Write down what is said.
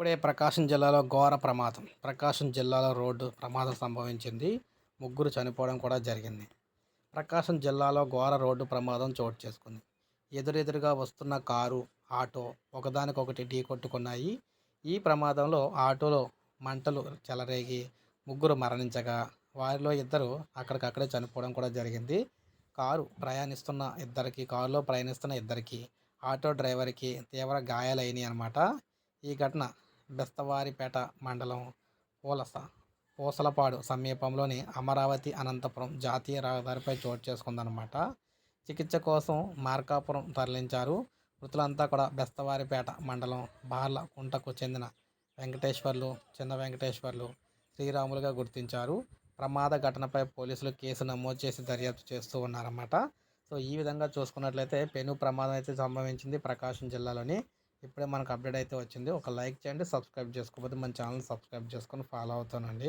ఇప్పుడే ప్రకాశం జిల్లాలో ఘోర ప్రమాదం. ప్రకాశం జిల్లాలో రోడ్డు ప్రమాదం సంభవించింది. ముగ్గురు చనిపోవడం కూడా జరిగింది. ప్రకాశం జిల్లాలో ఘోర రోడ్డు ప్రమాదం చోటు చేసుకుంది. ఎదురెదురుగా వస్తున్న కారు ఆటో ఒకదానికొకటి ఢీ కొట్టుకున్నాయి. ఈ ప్రమాదంలో ఆటోలో మంటలు చెలరేగి ముగ్గురు మరణించగా వారిలో ఇద్దరు అక్కడికక్కడే చనిపోవడం కూడా జరిగింది. కారు ప్రయాణిస్తున్న ఇద్దరికి కారులో ప్రయాణిస్తున్న ఇద్దరికి ఆటో డ్రైవర్కి తీవ్ర గాయాలైనాయి అనమాట ఈ ఘటన బెస్తవారిపేట మండలం పూలస పూసలపాడు సమీపంలోని అమరావతి అనంతపురం జాతీయ రహదారిపై చోటు చేసుకుందనమాట చికిత్స కోసం మార్కాపురం తరలించారు. మృతులంతా కూడా బెస్తవారిపేట మండలం బార్ల కుంటకు చెందిన వెంకటేశ్వర్లు చిన్న వెంకటేశ్వర్లు శ్రీరాములుగా గుర్తించారు. ప్రమాద ఘటనపై పోలీసులు కేసు నమోదు చేసి దర్యాప్తు చేస్తూ ఉన్నారన్నమాట. సో ఈ విధంగా చూసుకున్నట్లయితే పెను ప్రమాదం అయితే సంభవించింది ప్రకాశం జిల్లాలోని ఇప్పుడే మనకు అప్డేట్ అయితే వచ్చింది. ఒక లైక్ చేయండి సబ్స్క్రైబ్ చేసుకోకపోతే మన ఛానల్ సబ్స్క్రైబ్ చేసుకొని ఫాలో అవుతానండి.